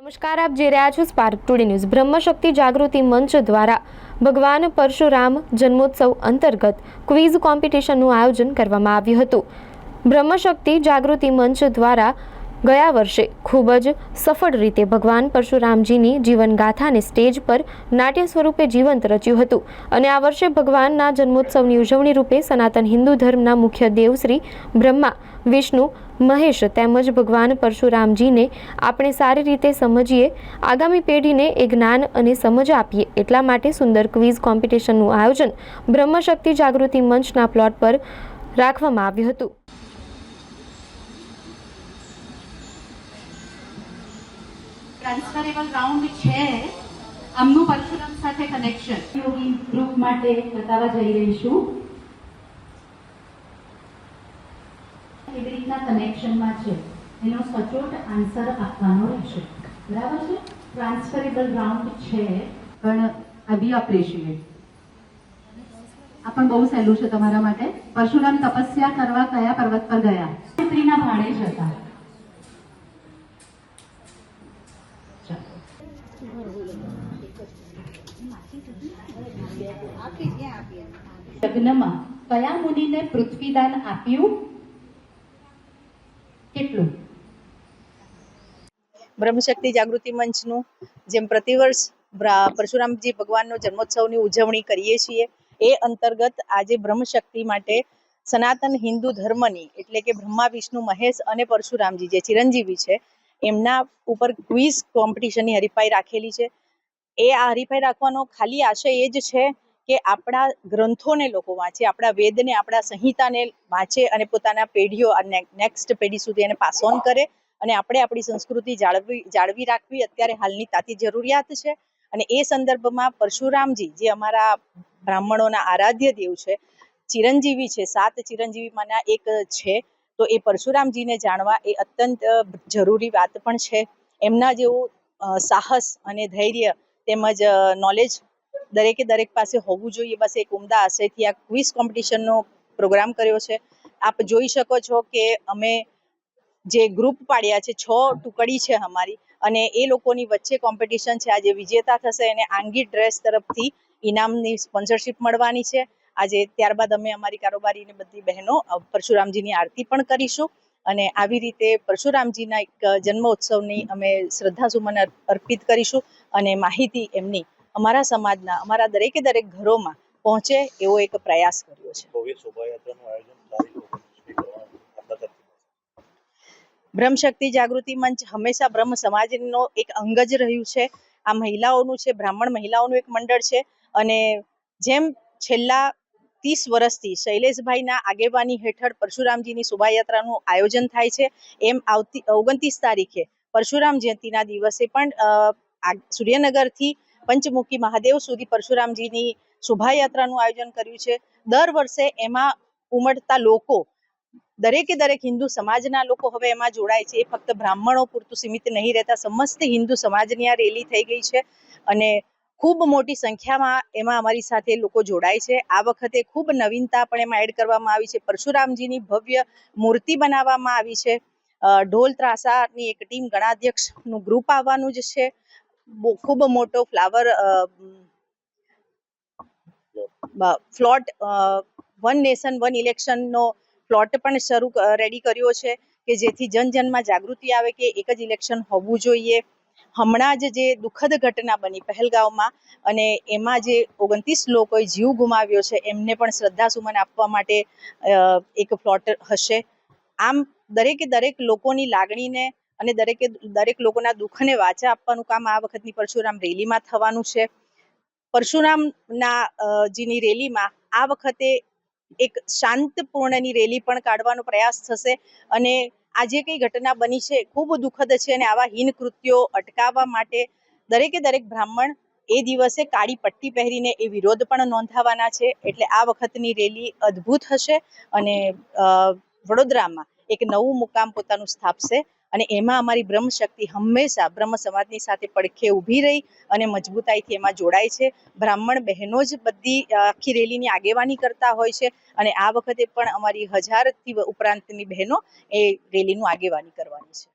નમસ્કાર, આપ જે રહ્યા છો Spark Today News Brahmashakti Jagruti Manch દ્વારા ભગવાન પરશુરામ જન્મોત્સવ અંતર્ગત ક્વિઝ કોમ્પિટિશનનું આયોજન કરવામાં આવ્યું હતું. બ્રહ્મશક્તિ જાગૃતિ મંચ દ્વારા ગયા વર્ષે ખૂબ જ સફળ રીતે ભગવાન પરશુરામજીની જીવનગાથાને સ્ટેજ પર નાટ્ય સ્વરૂપે જીવંત રચ્યું હતું. અને આ વર્ષે ભગવાનના જન્મોત્સવની ઉજવણી રૂપે સનાતન હિન્દુ ધર્મના મુખ્ય દેવ શ્રી બ્રહ્મા, વિષ્ણુ, મહેશ તેમજ ભગવાન પરશુરામજીને આપણે સારી રીતે સમજીએ, આગામી પેઢીને એ જ્ઞાન અને સમજ આપીએ એટલા માટે સુંદર ક્વિઝ કોમ્પિટિશનનું આયોજન બ્રહ્મશક્તિ જાગૃતિ મંચના પ્લોટ પર રાખવામાં આવ્યું હતું. ટ્રાન્સફરેબલ રાઉન્ડ છે. આમનું પરશુરામ સાથે કનેક્શન યોગી ગ્રુપ માટે બતાવવા જઈ રહીશું કેવી રીતના કનેક્શનમાં છે. એનો સચોટ આન્સર આપવાનો રહેશે. બરાબર છે? ટ્રાન્સફરેબલ રાઉન્ડ છે. પણ આ બી આ પણ બહુ સહેલું છે તમારા માટે. પરશુરામ તપસ્યા કરવા કયા પર્વત પર ગયા? સ્ત્રીના ભાણે જ હતા યજ્ઞમાં કયા મુનિને પૃથ્વીદાન આપ્યું? કેટલું? બ્રહ્મશક્તિ જાગૃતિ મંચનું જેમ પ્રતિવર્ષ પરશુરામજી ભગવાનનો જન્મોત્સવની ઉજવણી કરીએ છીએ, એ અંતર્ગત આજે બ્રહ્મશક્તિ માટે સનાતન હિન્દુ ધર્મની, એટલે કે બ્રહ્મા, વિષ્ણુ, મહેશ અને પરશુરામજી જે ચિરંજીવી છે, એમના ઉપર ક્વિઝ કોમ્પિટિશનની હરીફાઈ રાખેલી છે. એ આ હરીફાઈ રાખવાનો ખાલી આશય એ જ છે કે આપણા ગ્રંથોને લોકો વાંચે, આપણા વેદને, આપણા સંહિતાને વાંચે અને પોતાના પેઢીઓ નેક્સ્ટ પેઢી સુધી એને પાસ ઓન કરે અને આપણે આપણી સંસ્કૃતિ જાળવી જાળવી રાખવી અત્યારે હાલની તાતી જરૂરિયાત છે. અને એ સંદર્ભમાં પરશુરામજી, જે અમારા બ્રાહ્મણોના આરાધ્ય દેવ છે, ચિરંજીવી છે, સાત ચિરંજીવીમાંના એક છે, તો એ પરશુરામજીને જાણવા એ અત્યંત જરૂરી વાત પણ છે. એમના જેવું સાહસ અને ધૈર્ય તેમજ નોલેજ દરેકે દરેક પાસે હોવું જોઈએ. બસ એક ઉમદા આશયથી આ ક્વિઝ કોમ્પિટિશનનો પ્રોગ્રામ કર્યો છે. આપ જોઈ શકો છો કે અમે જે ગ્રુપ પાડ્યા છે, છ ટુકડી છે અમારી અને એ લોકોની વચ્ચે કોમ્પિટિશન છે. આજે વિજેતા થશે એને આંગી ડ્રેસ તરફથી ઇનામની સ્પોન્સરશિપ મળવાની છે. આજે ત્યારબાદ અમે અમારી કારોબારીની બધી બહેનો પરશુરામજીની આરતી પણ કરીશું અને આવી રીતે પરશુરામજીના એક જન્મોત્સવની અમે શ્રદ્ધાસુમન અર્પ- અર્પિત કરીશું અને માહિતી એમની અમારા સમાજના અમારા દરેકે દરેક ઘરોમાં પહોંચે એવો એક પ્રયાસ કર્યો છે. બ્રહ્મશક્તિ જાગૃતિ મંચ હંમેશા બ્રહ્મ સમાજનો એક અંગ જ રહ્યું છે. આ મહિલાઓનું છે બ્રાહ્મણ મહિલાઓનું એક મંડળ છે. અને જેમ છેલ્લા ત્રીસ વર્ષથી શૈલેષભાઈના આગેવાની હેઠળ પરશુરામજીની શોભાયાત્રાનું આયોજન થાય છે એમ આવતી ઓગણત્રીસ તારીખે પરશુરામ જયંતિના દિવસે પણ સૂર્યનગરથી પંચમુખી મહાદેવ સુધી પરશુરામજીની શોભાયાત્રાનું આયોજન કર્યું છે. દર વર્ષે એમાં ઉમટતા લોકો, દરેકે દરેક હિન્દુ સમાજના લોકો હવે એમાં જોડાય છે. એ ફક્ત બ્રાહ્મણો પૂરતું સીમિત નહીં રહેતા, સમસ્ત હિન્દુ સમાજની આ રેલી થઈ ગઈ છે અને ખૂબ મોટી સંખ્યામાં એમાં અમારી સાથે લોકો જોડાય છે. આ વખતે ખૂબ નવીનતા પણ એમાં એડ કરવામાં આવી છે. પરશુરામજીની ભવ્ય મૂર્તિ બનાવવામાં આવી છે. ઢોલ ત્રાસાની એક ટીમ ગણાધ્યક્ષનું ગ્રુપ આવવાનું જ છે. ખૂબ મોટો flower float one nation, one ઇલેક્શનનો plot પણ શરૂ રેડી કર્યો છે કે જેથી જન જનમાં જાગૃતિ આવે કે એક જ ઇલેક્શન હોવું જોઈએ. હમણાં જ જે દુઃખદ ઘટના બની પહેલગાંવમાં અને એમાં જે ઓગણત્રીસ લોકોએ જીવ ગુમાવ્યો છે એમને પણ શ્રદ્ધાસુમન આપવા માટે એક પ્લોટ હશે. આમ દરેકે દરેક લોકોની લાગણીને અને દરેકે દરેક લોકોના દુઃખને વાચા આપવાનું કામ આ વખતની પરશુરામ રેલીમાં થવાનું છે. પરશુરામના જીની રેલીમાં આ વખતે એક શાંતપૂર્ણની રેલી પણ કાઢવાનો પ્રયાસ થશે અને આ જે કઈ ઘટના બની છે ખૂબ દુઃખદ છે અને આવા હીન કૃત્યો અટકાવવા માટે દરેકે દરેક બ્રાહ્મણ એ દિવસે કાળી પટ્ટી પહેરીને એ વિરોધ પણ નોંધાવાના છે. એટલે આ વખતની રેલી અદ્ભુત હશે અને વડોદરામાં એક નવું મુકામ પોતાનું સ્થાપશે. અને એમાં અમારી બ્રહ્મ શક્તિ હંમેશા બ્રહ્મ સમાજની સાથે પડખે ઊભી રહી અને મજબૂતાઈથી એમાં જોડાય છે. બ્રાહ્મણ બહેનો જ બધી આખી રેલીની આગેવાની કરતા હોય છે અને આ વખતે પણ અમારી હજારથી ઉપરાંતની બહેનો એ રેલીનું આગેવાની કરવાની છે.